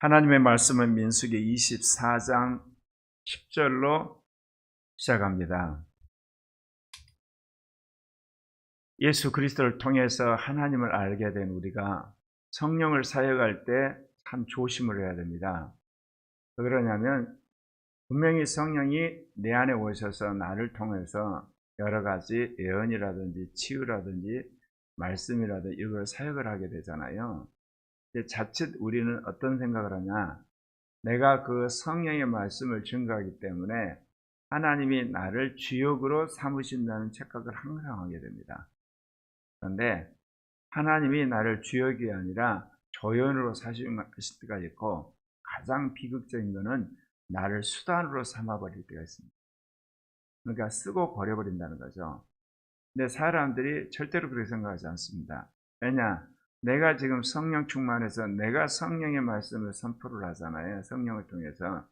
하나님의 말씀은 민수기 24장 10절로 시작합니다. 예수 그리스도를 통해서 하나님을 알게 된 우리가 성령을 사역할 때 참 조심을 해야 됩니다. 왜 그러냐면 분명히 성령이 내 안에 오셔서 나를 통해서 여러 가지 예언이라든지 치유라든지 말씀이라든지 이걸 사역을 하게 되잖아요. 자칫 우리는 어떤 생각을 하냐? 내가 그 성령의 말씀을 증거하기 때문에 하나님이 나를 주역으로 삼으신다는 착각을 항상 하게 됩니다. 그런데 하나님이 나를 주역이 아니라 조연으로 사실 때가 있고 가장 비극적인 것은 나를 수단으로 삼아버릴 때가 있습니다. 그러니까 쓰고 버려버린다는 거죠. 근데 사람들이 절대로 그렇게 생각하지 않습니다. 왜냐? 내가 지금 성령 충만해서 내가 성령의 말씀을 선포를 하잖아요. 성령을 통해서.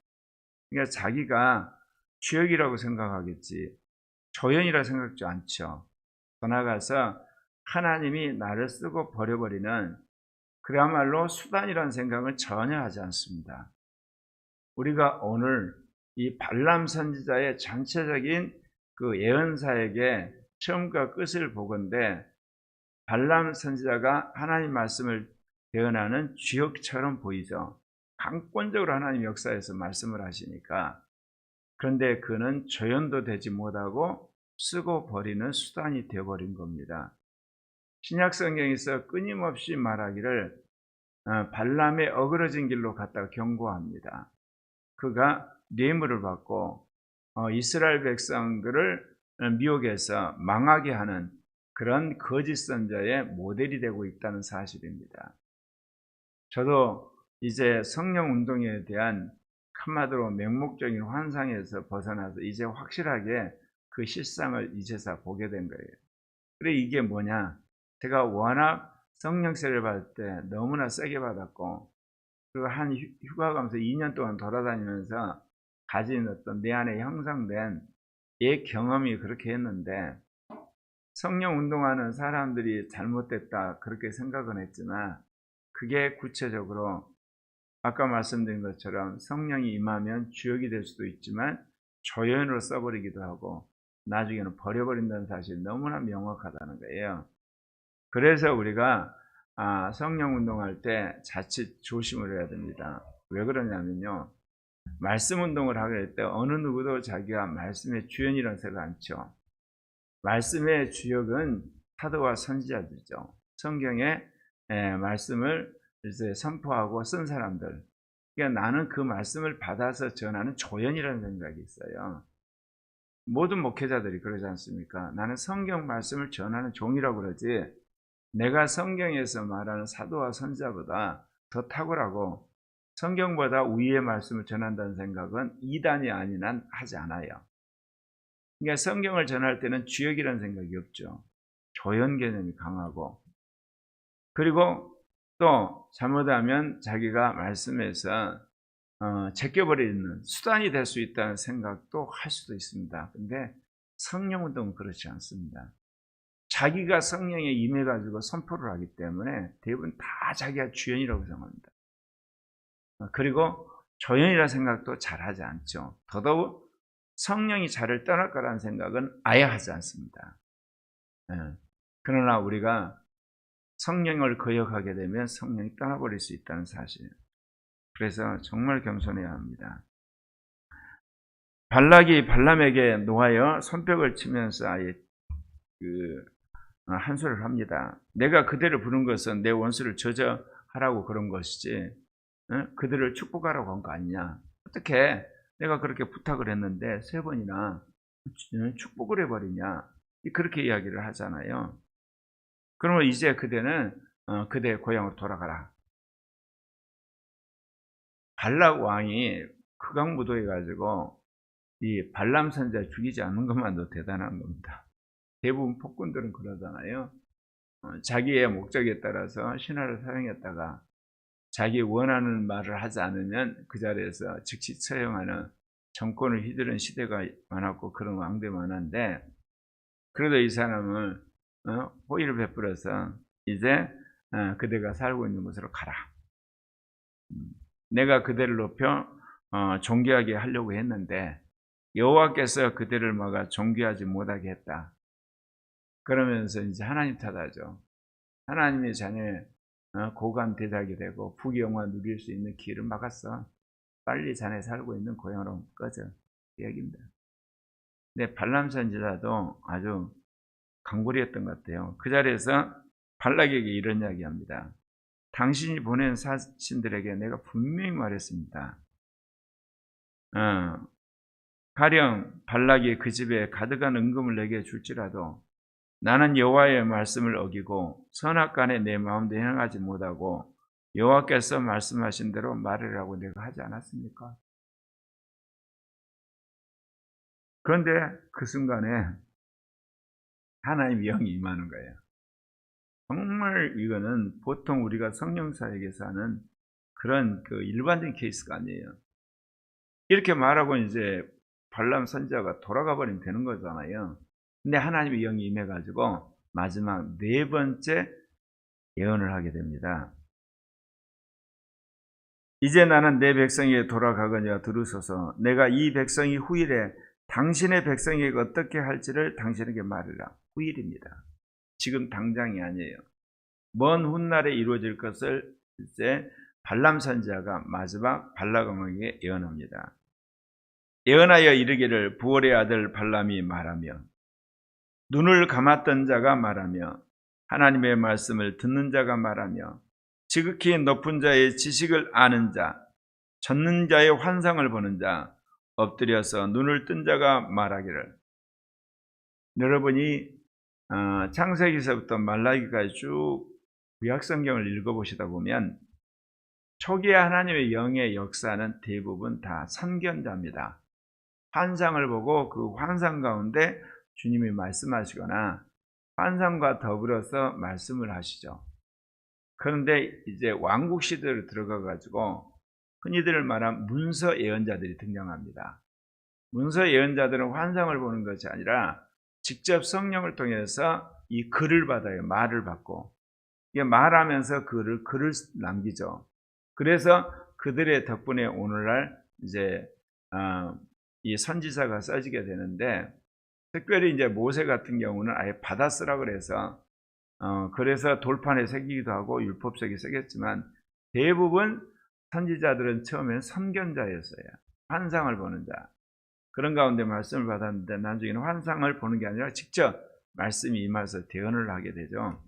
그러니까 자기가 주역이라고 생각하겠지. 조연이라 생각지 않죠. 더 나아가서 하나님이 나를 쓰고 버려버리는 그야말로 수단이라는 생각을 전혀 하지 않습니다. 우리가 오늘 이 발람 선지자의 전체적인 그 예언사에게 처음과 끝을 보건대 발람 선지자가 하나님 말씀을 예언하는 주역처럼 보이죠. 강권적으로 하나님 역사에서 말씀을 하시니까 그런데 그는 조연도 되지 못하고 쓰고 버리는 수단이 되어버린 겁니다. 신약 성경에서 끊임없이 말하기를 어, 발람의 어그러진 길로 갔다가 경고합니다. 그가 뇌물을 받고 어, 이스라엘 백성들을 미혹해서 망하게 하는 그런 거짓 선자의 모델이 되고 있다는 사실입니다. 저도 이제 성령 운동에 대한 한마디로 맹목적인 환상에서 벗어나서 이제 확실하게 그 실상을 이제서 보게 된 거예요. 그래 이게 뭐냐? 제가 워낙 성령세를 받을 때 너무나 세게 받았고 그리고 한 휴가 가면서 2년 동안 돌아다니면서 가진 어떤 내 안에 형성된 예 경험이 그렇게 했는데 성령 운동하는 사람들이 잘못됐다 그렇게 생각은 했지만 그게 구체적으로 아까 말씀드린 것처럼 성령이 임하면 주역이 될 수도 있지만 조연으로 써버리기도 하고 나중에는 버려버린다는 사실이 너무나 명확하다는 거예요. 그래서 우리가 아, 성령 운동할 때 자칫 조심을 해야 됩니다. 왜 그러냐면요. 말씀 운동을 하게 될 때 어느 누구도 자기가 말씀의 주연이라는 생각 않죠. 말씀의 주역은 사도와 선지자들이죠. 성경의 말씀을 이제 선포하고 쓴 사람들. 그러니까 나는 그 말씀을 받아서 전하는 조연이라는 생각이 있어요. 모든 목회자들이 그러지 않습니까? 나는 성경 말씀을 전하는 종이라고 그러지. 내가 성경에서 말하는 사도와 선자보다 더 탁월하고 성경보다 우위의 말씀을 전한다는 생각은 이단이 아닌 한 하지 않아요. 그러니까 성경을 전할 때는 주역이라는 생각이 없죠. 조연 개념이 강하고 그리고 또 잘못하면 자기가 말씀에서 어, 제껴버리는 수단이 될 수 있다는 생각도 할 수도 있습니다. 근데 성령 운동은 그렇지 않습니다. 자기가 성령에 임해가지고 선포를 하기 때문에 대부분 다 자기가 주연이라고 생각합니다. 어, 그리고 조연이라 생각도 잘 하지 않죠. 더더욱 성령이 자를 떠날 거라는 생각은 아예 하지 않습니다. 예. 그러나 우리가 성령을 거역하게 되면 성령이 떠나버릴 수 있다는 사실. 그래서 정말 겸손해야 합니다. 발락이 발람에게 놓아여 손뼉을 치면서 아예 그 어, 한소를 합니다. 내가 그대를 부른 것은 내 원수를 저저하라고 그런 것이지 어? 그들을 축복하라고 한 거 아니냐. 어떻게 내가 그렇게 부탁을 했는데 세 번이나 축복을 해버리냐. 그렇게 이야기를 하잖아요. 그러면 이제 그대는 어, 그대 고향으로 돌아가라. 발락 왕이 극악무도해 가지고 이 발람 선자 죽이지 않는 것만도 대단한 겁니다. 대부분 폭군들은 그러잖아요. 어, 자기의 목적에 따라서 신화를 사용했다가 자기 원하는 말을 하지 않으면 그 자리에서 즉시 처형하는 정권을 휘두른 시대가 많았고 그런 왕들 많은데 그래도 이 사람은 어, 호의를 베풀어서 이제 어, 그대가 살고 있는 곳으로 가라. 음, 내가 그들을 높여 어, 존귀하게 하려고 했는데 여호와께서 그들을 막아 존귀하지 못하게 했다. 그러면서 이제 하나님 탓하죠. 하나님이 자네 어, 고관 대작이 되고 부귀영화 누릴 수 있는 길을 막았어. 빨리 자네 살고 있는 고향으로 꺼져. 이 얘기입니다. 근데 발람 선지자도 아주 강골이었던 것 같아요. 그 자리에서 발락에게 이런 이야기합니다. 당신이 보낸 사신들에게 내가 분명히 말했습니다. 어, 가령 발락이 그 집에 가득한 은금을 내게 줄지라도 나는 여호와의 말씀을 어기고 선악간에 내 마음대로 행하지 못하고 여호와께서 말씀하신 대로 말하라고 내가 하지 않았습니까? 그런데 그 순간에 하나님 영이 임하는 거예요. 정말 이거는 보통 우리가 성령 사역에서 하는 그런 그 일반적인 케이스가 아니에요. 이렇게 말하고 이제 발람 선지자가 돌아가 버리면 되는 거잖아요. 근데 하나님의 영이 임해가지고 마지막 네 번째 예언을 하게 됩니다. 이제 나는 내 백성에게 돌아가거니와 들으소서 내가 이 백성이 후일에 당신의 백성에게 어떻게 할지를 당신에게 말하라. 후일입니다. 지금 당장이 아니에요. 먼 훗날에 이루어질 것을 이제 발람 선지자가 마지막 발라강에게 예언합니다. 예언하여 이르기를 부월의 아들 발람이 말하며 눈을 감았던 자가 말하며 하나님의 말씀을 듣는 자가 말하며 지극히 높은 자의 지식을 아는 자, 젖는 자의 환상을 보는 자, 엎드려서 눈을 뜬 자가 말하기를. 여러분이 어, 창세기서부터 말라기까지 쭉 구약성경을 읽어보시다 보면 초기에 하나님의 영의 역사는 대부분 다 선견자입니다. 환상을 보고 그 환상 가운데 주님이 말씀하시거나 환상과 더불어서 말씀을 하시죠. 그런데 이제 왕국 시대로 들어가 가지고 흔히들 말한 문서 예언자들이 등장합니다. 문서 예언자들은 환상을 보는 것이 아니라 직접 성령을 통해서 이 글을 받아요. 말을 받고. 말하면서 글을, 글을 남기죠. 그래서 그들의 덕분에 오늘날 이제, 어, 이 선지자가 써지게 되는데, 특별히 이제 모세 같은 경우는 아예 받아 쓰라 그래서, 어, 그래서 돌판에 새기기도 하고 율법책에 새겼지만, 대부분 선지자들은 처음엔 선견자였어요. 환상을 보는 자. 그런 가운데 말씀을 받았는데 나중에는 환상을 보는 게 아니라 직접 말씀이 임해서 대언을 하게 되죠.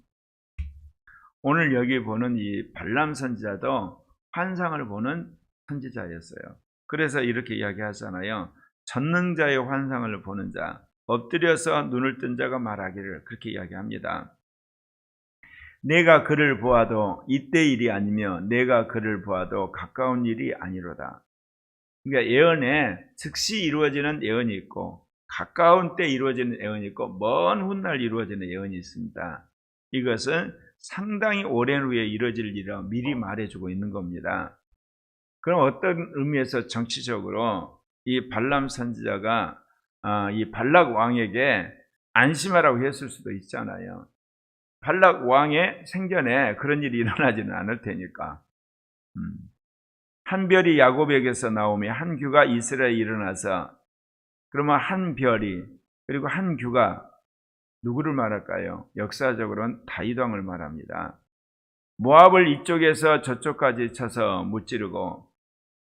오늘 여기 보는 이 발람 선지자도 환상을 보는 선지자였어요. 그래서 이렇게 이야기하잖아요. 전능자의 환상을 보는 자, 엎드려서 눈을 뜬 자가 말하기를 그렇게 이야기합니다. 내가 그를 보아도 이때 일이 아니며 내가 그를 보아도 가까운 일이 아니로다. 그러니까 예언에 즉시 이루어지는 예언이 있고 가까운 때 이루어지는 예언이 있고 먼 훗날 이루어지는 예언이 있습니다. 이것은 상당히 오랜 후에 이루어질 일이라 미리 말해주고 있는 겁니다. 그럼 어떤 의미에서 정치적으로 이 발람 선지자가 아, 이 발락 왕에게 안심하라고 했을 수도 있잖아요. 발락 왕의 생전에 그런 일이 일어나지는 않을 테니까. 음. 한 별이 야곱에게서 나오며 한 규가 이스라엘에 일어나서 그러면 한 별이 그리고 한 규가 누구를 말할까요? 역사적으로는 다윗 왕을 말합니다. 모압을 이쪽에서 저쪽까지 쳐서 무찌르고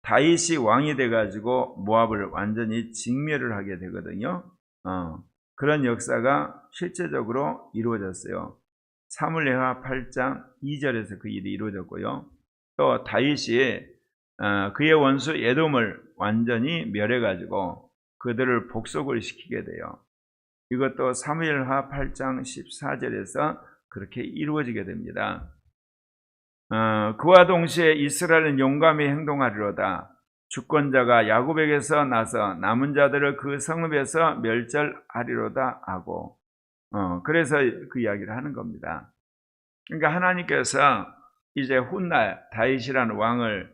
다윗이 왕이 돼가지고 모압을 완전히 직멸을 하게 되거든요. 어, 그런 역사가 실제적으로 이루어졌어요. 사물레하 8장 2절에서 그 일이 이루어졌고요. 또 다윗이 어, 그의 원수 에돔을 완전히 멸해가지고 그들을 복속을 시키게 돼요. 이것도 사무엘하 8장 14절에서 그렇게 이루어지게 됩니다. 어, 그와 동시에 이스라엘은 용감히 행동하리로다. 주권자가 야곱에게서 나서 남은 자들을 그 성읍에서 멸절하리로다 하고 어, 그래서 그 이야기를 하는 겁니다. 그러니까 하나님께서 이제 훗날 다윗이라는 왕을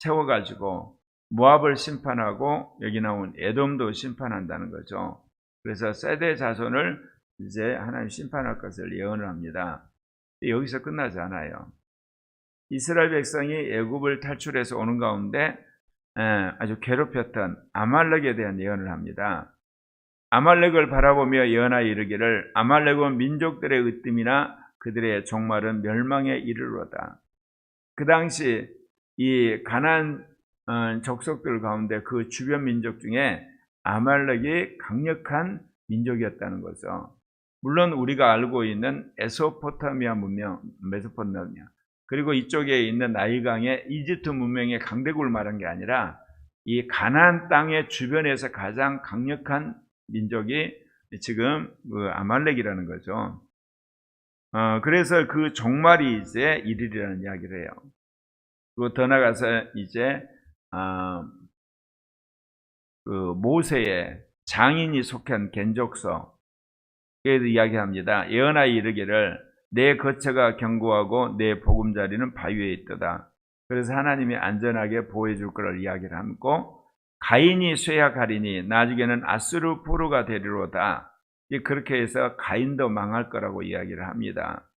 세워가지고 모압을 심판하고 여기 나온 에돔도 심판한다는 거죠. 그래서 세대 자손을 이제 하나님 심판할 것을 예언을 합니다. 여기서 끝나지 않아요. 이스라엘 백성이 애굽을 탈출해서 오는 가운데 에, 아주 괴롭혔던 아말렉에 대한 예언을 합니다. 아말렉을 바라보며 예언하여 이르기를 아말렉은 민족들의 으뜸이나 그들의 종말은 멸망에 이르로다. 그 당시 이 가난 어, 족속들 가운데 그 주변 민족 중에 아말렉이 강력한 민족이었다는 거죠. 물론 우리가 알고 있는 에소포타미아 문명, 메소포타미아 그리고 이쪽에 있는 나일강의 이집트 문명의 강대국을 말한 게 아니라 이 가나안 땅의 주변에서 가장 강력한 민족이 지금 그 아말렉이라는 거죠. 어, 그래서 그 종말이 이제 이르리라는 이야기를 해요. 그리고 더 나가서 이제 아, 그 모세의 장인이 속한 겐족서 에 이야기합니다. 예언하여 이르기를 내 거처가 견고하고 내 보금자리는 바위에 있도다. 그래서 하나님이 안전하게 보호해 줄 것을 이야기를 하고 가인이 쇠약하리니 나중에는 아수르 포로가 되리로다. 그렇게 해서 가인도 망할 거라고 이야기를 합니다.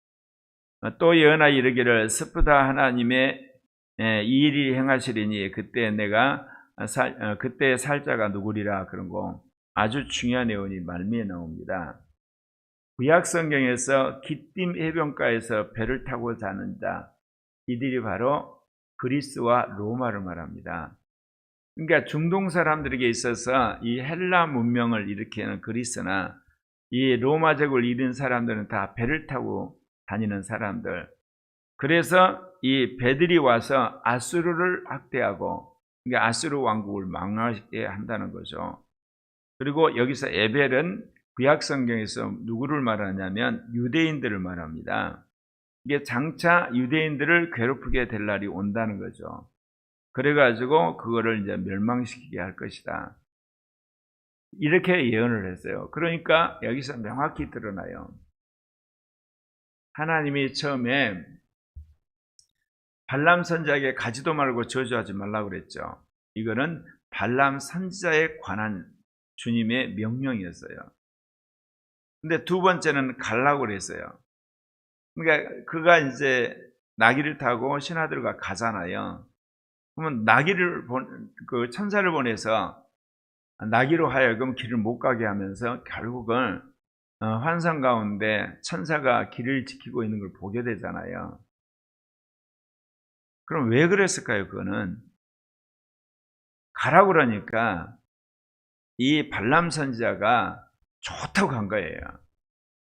또 예언하여 이르기를 스프다 하나님의 예, 이 일이 행하시리니 그때 내가 살, 어, 그때 살자가 누구리라 그런 거 아주 중요한 예언이 말미에 나옵니다. 구약 성경에서 기띔 해변가에서 배를 타고 자는 자 이들이 바로 그리스와 로마를 말합니다. 그러니까 중동 사람들에게 있어서 이 헬라 문명을 일으키는 그리스나 이 로마 제국을 이룬 사람들은 다 배를 타고 다니는 사람들. 그래서 이 배들이 와서 아수르를 학대하고 그러니까 아수르 왕국을 망하게 한다는 거죠. 그리고 여기서 에벨은 구약 성경에서 누구를 말하냐면 유대인들을 말합니다. 이게 장차 유대인들을 괴롭히게 될 날이 온다는 거죠. 그래가지고 그거를 이제 멸망시키게 할 것이다. 이렇게 예언을 했어요. 그러니까 여기서 명확히 드러나요. 하나님이 처음에 발람 선지자에게 가지도 말고 저주하지 말라고 그랬죠. 이거는 발람 선지자에 관한 주님의 명령이었어요. 근데 두 번째는 갈라고 그랬어요. 그러니까 그가 이제 나귀를 타고 신하들과 가잖아요. 그러면 나귀를 본, 그 천사를 보내서 나귀로 하여금 길을 못 가게 하면서 결국은 어, 환상 가운데 천사가 길을 지키고 있는 걸 보게 되잖아요. 그럼 왜 그랬을까요? 그거는 가라고 그러니까 이 발람 선지자가 좋다고 간 거예요.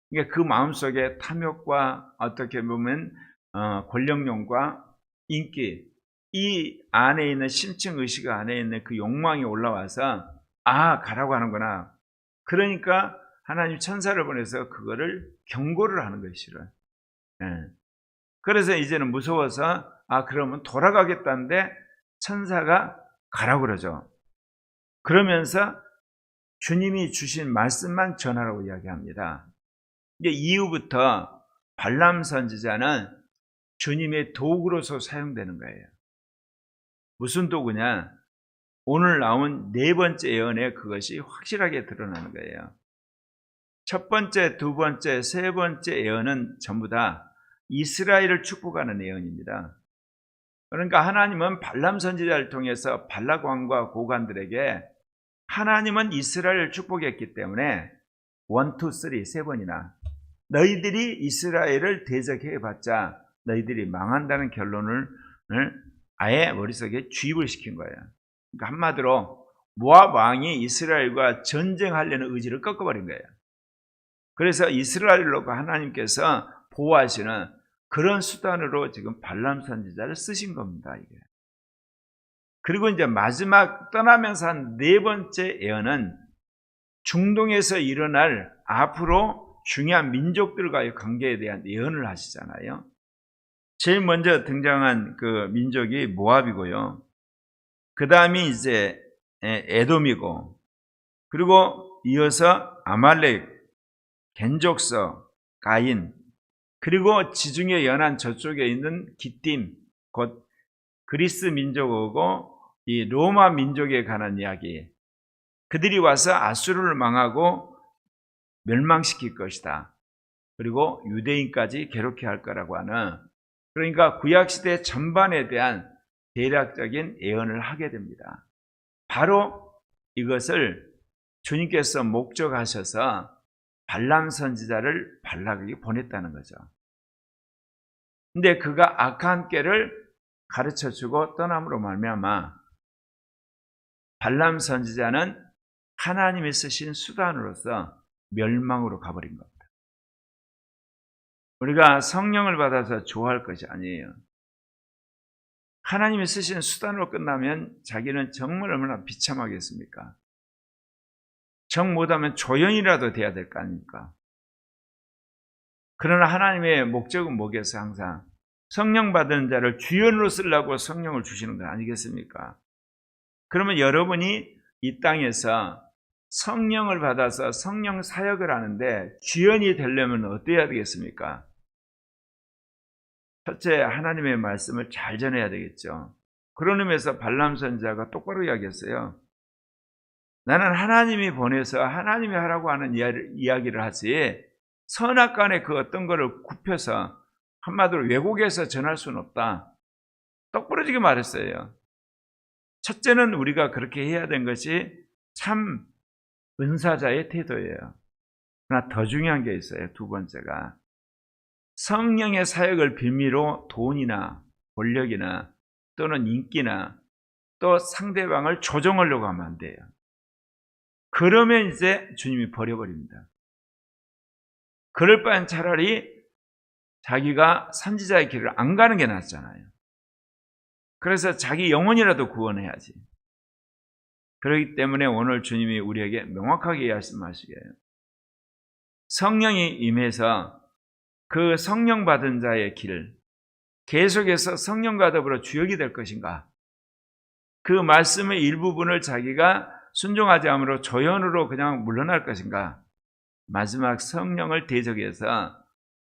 그러니까 그 마음속에 탐욕과 어떻게 보면 어, 권력욕과 인기 이 안에 있는 심층 의식 안에 있는 그 욕망이 올라와서 아 가라고 하는구나. 그러니까 하나님 천사를 보내서 그거를 경고를 하는 것이 싫어요. 예. 그래서 이제는 무서워서 아 그러면 돌아가겠다는데 천사가 가라고 그러죠. 그러면서 주님이 주신 말씀만 전하라고 이야기합니다. 이게 이후부터 발람 선지자는 주님의 도구로서 사용되는 거예요. 무슨 도구냐? 오늘 나온 네 번째 예언에 그것이 확실하게 드러나는 거예요. 첫 번째, 두 번째, 세 번째 예언은 전부 다 이스라엘을 축복하는 예언입니다. 그러니까 하나님은 발람 선지자를 통해서 발라광과 고관들에게 하나님은 이스라엘을 축복했기 때문에 원, 투, 쓰리 세 번이나 너희들이 이스라엘을 대적해봤자 너희들이 망한다는 결론을 아예 머릿속에 주입을 시킨 거예요. 그러니까 한마디로 모압 왕이 이스라엘과 전쟁하려는 의지를 꺾어버린 거예요. 그래서 이스라엘을 놓고 하나님께서 보호하시는 그런 수단으로 지금 발람 선지자를 쓰신 겁니다. 이게. 그리고 이제 마지막 떠나면서 한 네 번째 예언은 중동에서 일어날 앞으로 중요한 민족들과의 관계에 대한 예언을 하시잖아요. 제일 먼저 등장한 그 민족이 모압이고요. 그 다음이 이제 에돔이고, 그리고 이어서 아말렉, 겐족서, 가인, 그리고 지중해 연안 저쪽에 있는 기띔, 곧 그리스 민족하고 이 로마 민족에 관한 이야기. 그들이 와서 아수르를 망하고 멸망시킬 것이다. 그리고 유대인까지 괴롭게 할 거라고 하는 그러니까 구약시대 전반에 대한 대략적인 예언을 하게 됩니다. 바로 이것을 주님께서 목적하셔서 발람 선지자를 발락에게 보냈다는 거죠. 근데 그가 악한 꾀를 가르쳐 주고 떠남으로 말미암아 발람 선지자는 하나님이 쓰신 수단으로서 멸망으로 가버린 겁니다. 우리가 성령을 받아서 좋아할 것이 아니에요. 하나님이 쓰신 수단으로 끝나면 자기는 정말 얼마나 비참하겠습니까? 정 못하면 조연이라도 돼야 될 거 아닙니까? 그러나 하나님의 목적은 뭐겠어 항상 성령 받은 자를 주연으로 쓰려고 성령을 주시는 거 아니겠습니까? 그러면 여러분이 이 땅에서 성령을 받아서 성령 사역을 하는데 주연이 되려면 어때야 되겠습니까? 첫째 하나님의 말씀을 잘 전해야 되겠죠. 그런 의미에서 발람 선지자가 똑바로 이야기했어요. 나는 하나님이 보내서 하나님이 하라고 하는 이야기를 하지 선악간에 그 어떤 거를 굽혀서 한마디로 왜곡해서 전할 수는 없다. 똑부러지게 말했어요. 첫째는 우리가 그렇게 해야 된 것이 참 은사자의 태도예요. 그러나 더 중요한 게 있어요. 두 번째가 성령의 사역을 빌미로 돈이나 권력이나 또는 인기나 또 상대방을 조종하려고 하면 안 돼요. 그러면 이제 주님이 버려버립니다. 그럴 바엔 차라리 자기가 선지자의 길을 안 가는 게 낫잖아요. 그래서 자기 영혼이라도 구원해야지. 그렇기 때문에 오늘 주님이 우리에게 명확하게 말씀하시게요. 성령이 임해서 그 성령 받은 자의 길, 계속해서 성령과 더불어 주역이 될 것인가? 그 말씀의 일부분을 자기가 순종하지 않으로 조연으로 그냥 물러날 것인가? 마지막 성령을 대적해서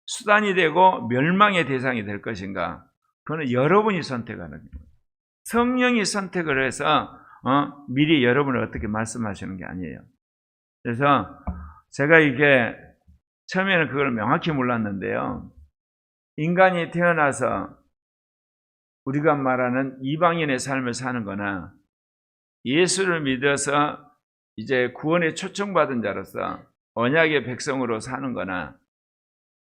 수단이 되고 멸망의 대상이 될 것인가? 그거는 여러분이 선택하는 거예요. 성령이 선택을 해서 어? 미리 여러분을 어떻게 말씀하시는 게 아니에요. 그래서 제가 이게 처음에는 그걸 명확히 몰랐는데요. 인간이 태어나서 우리가 말하는 이방인의 삶을 사는 거나 예수를 믿어서 이제 구원에 초청받은 자로서 언약의 백성으로 사는 거나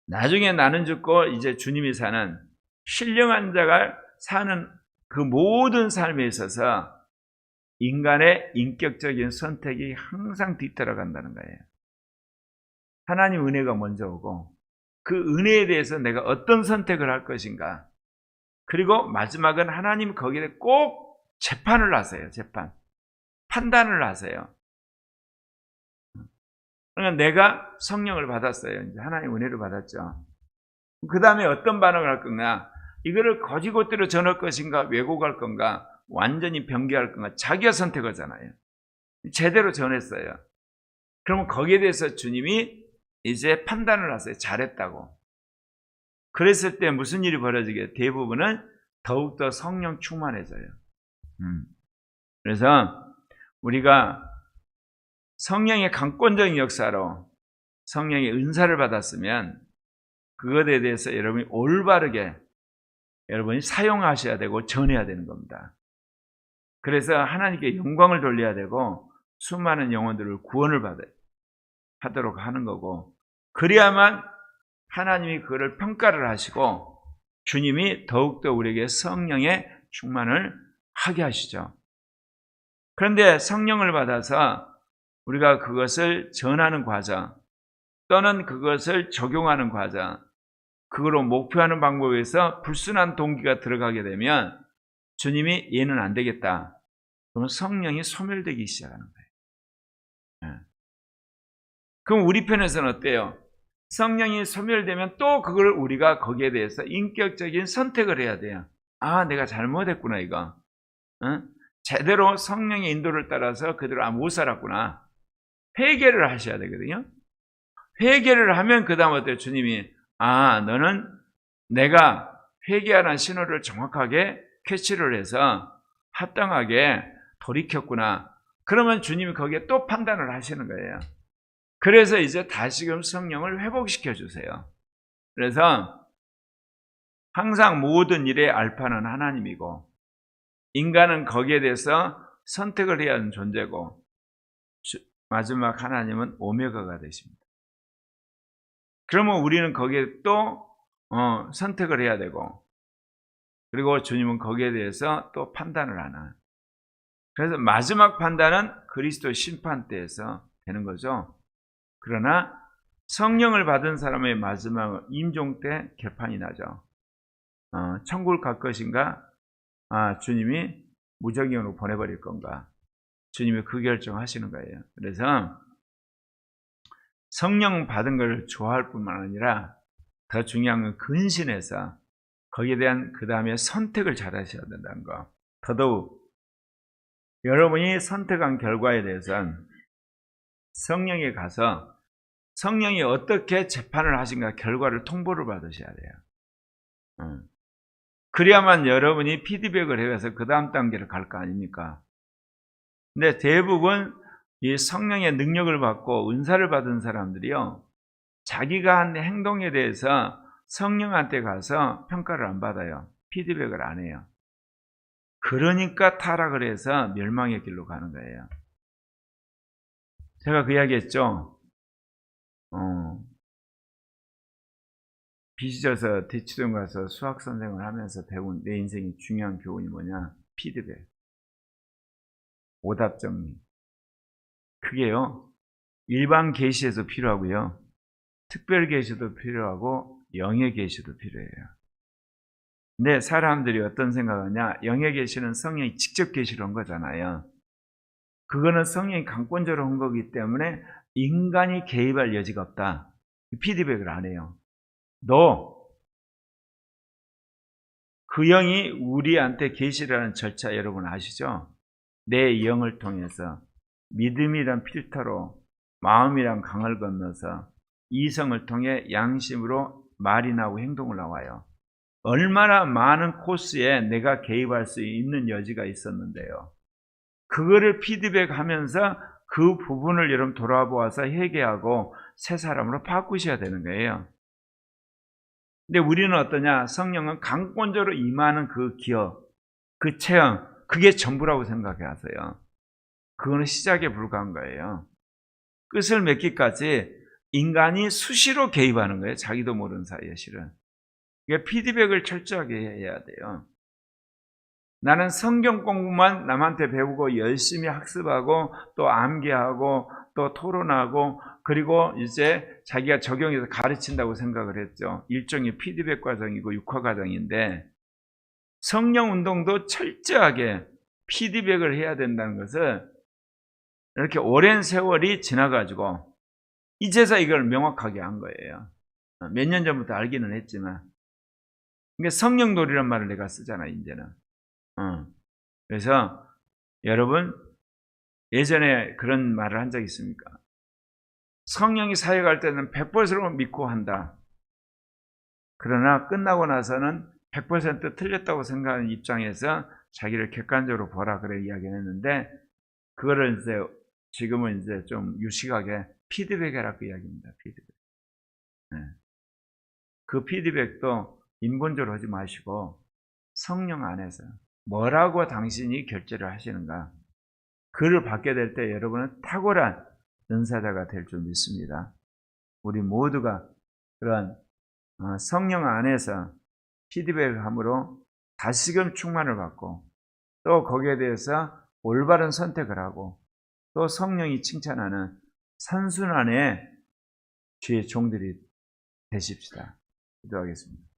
나중에 나는 죽고 이제 주님이 사는 신령한 자가 사는 그 모든 삶에 있어서 인간의 인격적인 선택이 항상 뒤따라간다는 거예요. 하나님 은혜가 먼저 오고 그 은혜에 대해서 내가 어떤 선택을 할 것인가. 그리고 마지막은 하나님 거기에 꼭 재판을 하세요. 재판. 판단을 하세요. 그러니까 내가 성령을 받았어요. 이제 하나님 은혜를 받았죠. 그 다음에 어떤 반응을 할 건가? 이거를 거지것대로 전할 것인가? 왜곡할 건가? 완전히 변개할 건가? 자기가 선택하잖아요. 제대로 전했어요. 그러면 거기에 대해서 주님이 이제 판단을 하세요. 잘했다고. 그랬을 때 무슨 일이 벌어지게? 대부분은 더욱더 성령 충만해져요. 음. 그래서 우리가 성령의 강권적인 역사로 성령의 은사를 받았으면 그것에 대해서 여러분이 올바르게 여러분이 사용하셔야 되고 전해야 되는 겁니다. 그래서 하나님께 영광을 돌려야 되고 수많은 영혼들을 구원을 받아 하도록 하는 거고 그래야만 하나님이 그를 평가를 하시고 주님이 더욱더 우리에게 성령의 충만을 하게 하시죠. 그런데 성령을 받아서 우리가 그것을 전하는 과정 또는 그것을 적용하는 과정 그거로 목표하는 방법에서 불순한 동기가 들어가게 되면 주님이 얘는 안 되겠다. 그러면 성령이 소멸되기 시작하는 거예요. 예. 그럼 우리 편에서는 어때요? 성령이 소멸되면 또 그걸 우리가 거기에 대해서 인격적인 선택을 해야 돼요. 아, 내가 잘못했구나, 이거. 어? 제대로 성령의 인도를 따라서 그대로 아, 못 살았구나. 회개를 하셔야 되거든요. 회개를 하면 그 다음부터 주님이 아 너는 내가 회개하는 신호를 정확하게 캐치를 해서 합당하게 돌이켰구나. 그러면 주님이 거기에 또 판단을 하시는 거예요. 그래서 이제 다시금 성령을 회복시켜 주세요. 그래서 항상 모든 일의 알파는 하나님이고 인간은 거기에 대해서 선택을 해야 하는 존재고 주- 마지막 하나님은 오메가가 되십니다. 그러면 우리는 거기에 또 어, 선택을 해야 되고 그리고 주님은 거기에 대해서 또 판단을 하나. 그래서 마지막 판단은 그리스도 심판 때에서 되는 거죠. 그러나 성령을 받은 사람의 마지막 임종 때 개판이 나죠. 어, 천국을 갈 것인가? 아, 주님이 무적행으로 보내버릴 건가? 주님이 그 결정하시는 거예요. 그래서 성령 받은 걸 좋아할 뿐만 아니라 더 중요한 건 근신해서 거기에 대한 그 다음에 선택을 잘 하셔야 된다는 거. 더더욱 여러분이 선택한 결과에 대해서는 성령에 가서 성령이 어떻게 재판을 하신가 결과를 통보를 받으셔야 돼요. 음. 그래야만 여러분이 피드백을 해서 그 다음 단계를 갈 거 아닙니까? 근데 대부분 이 성령의 능력을 받고 은사를 받은 사람들이요. 자기가 한 행동에 대해서 성령한테 가서 평가를 안 받아요. 피드백을 안 해요. 그러니까 타락을 해서 멸망의 길로 가는 거예요. 제가 그 이야기 했죠. 어, 빚져서 대치동 가서 수학 선생을 하면서 배운 내 인생의 중요한 교훈이 뭐냐? 피드백. 오답 정리. 그게요. 일반 계시에도 필요하고요. 특별 계시도 필요하고 영의 계시도 필요해요. 근데 사람들이 어떤 생각하냐? 영의 계시는 성령이 직접 계시로 한 거잖아요. 그거는 성령이 강권적으로 한 거기 때문에 인간이 개입할 여지가 없다. 피드백을 안 해요. 너 그 영이 우리한테 계시라는 절차 여러분 아시죠? 내 영을 통해서 믿음이란 필터로 마음이란 강을 건너서 이성을 통해 양심으로 말이 나오고 행동을 나와요. 얼마나 많은 코스에 내가 개입할 수 있는 여지가 있었는데요. 그거를 피드백하면서 그 부분을 여러분 돌아보아서 회개하고 새 사람으로 바꾸셔야 되는 거예요. 근데 우리는 어떠냐? 성령은 강권적으로 임하는 그 기억, 그 체험, 그게 전부라고 생각해 하세요. 그거는 시작에 불과한 거예요. 끝을 맺기까지 인간이 수시로 개입하는 거예요. 자기도 모르는 사이에 실은. 그러니까 피드백을 철저하게 해야 돼요. 나는 성경 공부만 남한테 배우고 열심히 학습하고 또 암기하고 또 토론하고 그리고 이제 자기가 적용해서 가르친다고 생각을 했죠. 일종의 피드백 과정이고 육화 과정인데 성령 운동도 철저하게 피드백을 해야 된다는 것을 이렇게 오랜 세월이 지나가지고 이제서 이걸 명확하게 한 거예요. 몇 년 전부터 알기는 했지만. 그러니까 성령놀이란 말을 내가 쓰잖아, 이제는. 어. 그래서 여러분, 예전에 그런 말을 한 적 있습니까? 성령이 사역할 때는 100%로 믿고 한다. 그러나 끝나고 나서는 100% 틀렸다고 생각하는 입장에서 자기를 객관적으로 보라 그래 이야기를 했는데 그거를 이제 지금은 이제 좀 유식하게 피드백해라 그 이야기입니다. 피드백. 네. 그 피드백도 인본적으로 하지 마시고 성령 안에서 뭐라고 당신이 결제를 하시는가 그를 받게 될 때 여러분은 탁월한 은사자가 될 줄 믿습니다. 우리 모두가 그런 어, 성령 안에서 피드백함으로 다시금 충만을 받고 또 거기에 대해서 올바른 선택을 하고 또 성령이 칭찬하는 산순환의 주의 종들이 되십시다. 기도하겠습니다.